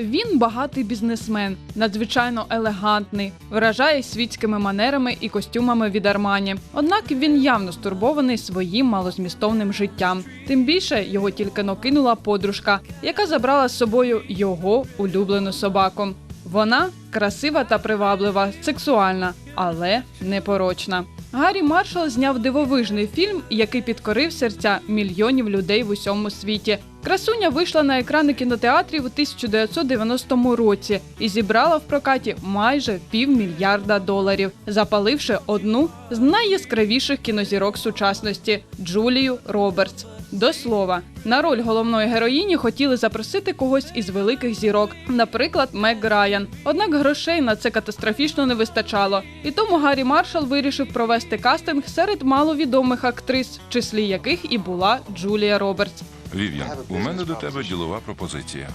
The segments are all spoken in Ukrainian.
Він багатий бізнесмен, надзвичайно елегантний, вражає світськими манерами і костюмами від Армані. Однак він явно стурбований своїм малозмістовним життям. Тим більше його тільки но кинула подружка, яка забрала з собою його улюблену собаку. Вона красива та приваблива, сексуальна, але непорочна. Гаррі Маршал зняв дивовижний фільм, який підкорив серця мільйонів людей в усьому світі. Красуня вийшла на екрани кінотеатрів у 1990 році і зібрала в прокаті майже півмільярда доларів, запаливши одну з найяскравіших кінозірок сучасності Джулію Робертс. До слова, на роль головної героїні хотіли запросити когось із великих зірок, наприклад, Мег Райан. Однак грошей на це катастрофічно не вистачало. І тому Гаррі Маршал вирішив провести кастинг серед маловідомих актрис, в числі яких і була Джулія Робертс. Вів'ян, у мене до тебе ділова пропозиція.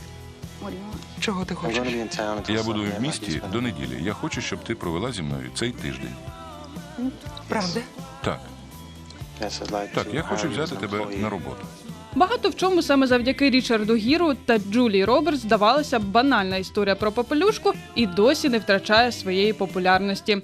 Чого ти хочеш? Я буду в місті до неділі. Я хочу, щоб ти провела зі мною цей тиждень. Правда? Так, так, я хочу взяти тебе на роботу. Багато в чому саме завдяки Річарду Гіру та Джулії Робертс здавалася б банальна історія про попелюшку і досі не втрачає своєї популярності.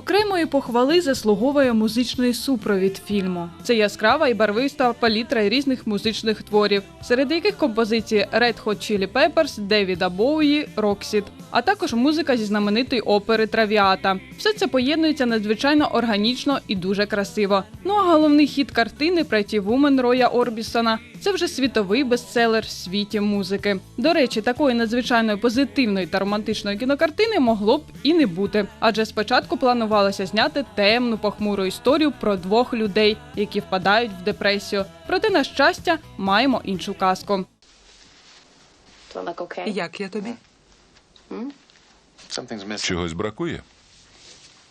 Окремої похвали заслуговує музичний супровід фільму. Це яскрава і барвиста палітра різних музичних творів, серед яких композиції Red Hot Chili Peppers, Девіда Боуї, Роксід, а також музика зі знаменитої опери Травіата. Все це поєднується надзвичайно органічно і дуже красиво. Ну а головний хіт картини Pretty Woman Роя Орбісона це вже світовий бестселер в світі музики. До речі, такої надзвичайної позитивної та романтичної кінокартини могло б і не бути, адже спочатку планувалося зняти темну похмуру історію про двох людей, які впадають в депресію. Проте, на щастя, маємо іншу казку. Як я тобі? Something's missing. Чогось бракує?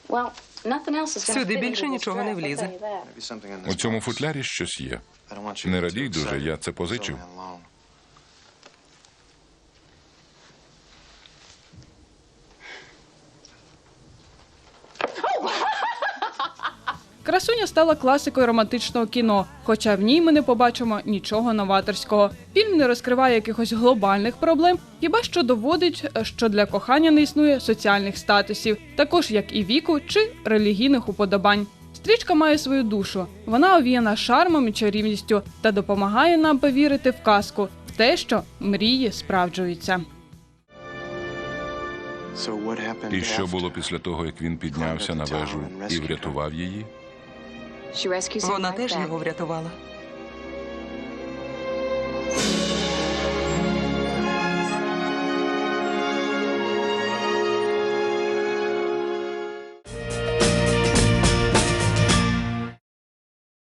Well, nothing else is gonna Сюди більше нічого не влізе. У this цьому футлярі щось є. I don't want you Не радій дуже, я це позичив. Красуня стала класикою романтичного кіно, хоча в ній ми не побачимо нічого новаторського. Фільм не розкриває якихось глобальних проблем, хіба що доводить, що для кохання не існує соціальних статусів, також як і віку чи релігійних уподобань. Стрічка має свою душу. Вона овіяна шармом і чарівністю та допомагає нам повірити в казку, в те, що мрії справджуються. І що було після того, як він піднявся на вежу і врятував її? Вона теж його врятувала.